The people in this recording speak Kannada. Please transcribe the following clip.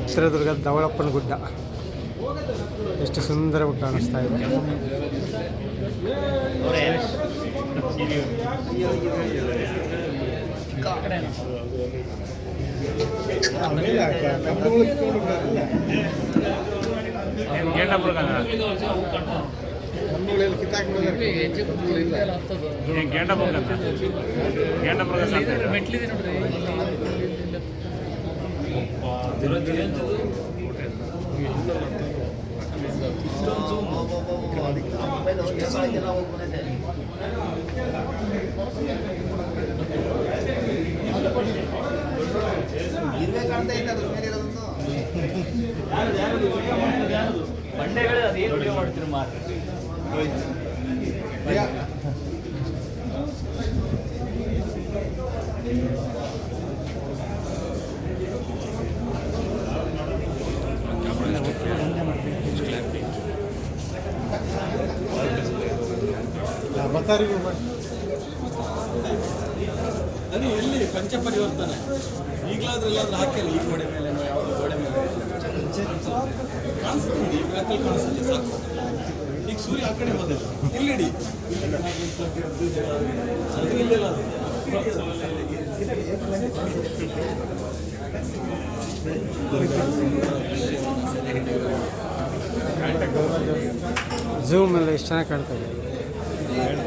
ಚಿತ್ರದುರ್ಗದ ಧವಳಪ್ಪನ ಗುಡ್ಡ ಎಷ್ಟು ಸುಂದರವಾಗಿ ಕಾಣಿಸ್ತಾ ಇದೆ. ಮೆಟ್ಲಿದೆ ನೋಡ್ರಿ ಬಂಡೆಗಳು ಅದೇನು ಮಾಡ್ತೀರಿ ಮಾರ್ರೆ ಬತಾರಿಗೂ ಅದು ಎಲ್ಲಿ ಪಂಚಪರಿವರ್ತನೆ ಈಗಲಾದ್ರೂ ಎಲ್ಲಾದ್ರೂ ಹಾಕಿಲ್ಲ ಈ ಗೋಡೆ ಮೇಲೆ ಯಾವುದೋ ಗೋಡೆ ಮೇಲೆ ಕಾಣಿಸ್ತೀನಿ ಈ ಬೆಳಕಲ್ಲಿ ಕಾಣಿಸುತ್ತೆ ಸಾಕು. ಈಗ ಸೂರ್ಯ ಆ ಕಡೆ ಇಲ್ಲಿಡಿ. ಇಲ್ಲೆಲ್ಲ. ಝೂಮ್ ಎಲ್ಲ ಎಷ್ಟು ಚೆನ್ನಾಗಿ ಕಾಣ್ತಾ ಇದೆ. ಹೇಳಿ